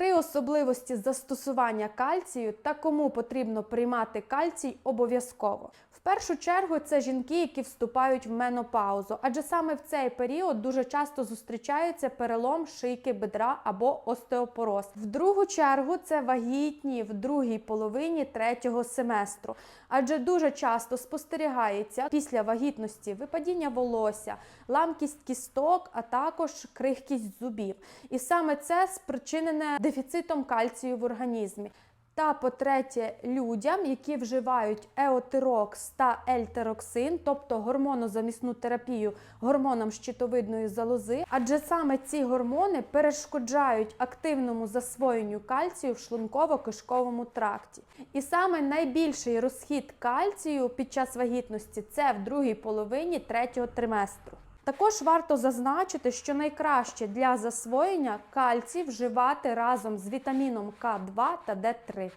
Три особливості застосування кальцію та кому потрібно приймати кальцій обов'язково. В першу чергу це жінки, які вступають в менопаузу, адже саме в цей період дуже часто зустрічається перелом шийки бедра або остеопороз. В другу чергу це вагітні в другій половині третього семестру, адже дуже часто спостерігається після вагітності випадіння волосся, ламкість кісток, а також крихкість зубів. І саме це спричинене дефіцитом кальцію в організмі. Та по-третє, людям, які вживають еотирокс та ельтероксин, тобто гормонозамісну терапію гормоном щитовидної залози, адже саме ці гормони перешкоджають активному засвоєнню кальцію в шлунково-кишковому тракті. І саме найбільший розхід кальцію під час вагітності це в другій половині третього триместру. Також варто зазначити, що найкраще для засвоєння кальцій вживати разом з вітаміном К2 та Д3.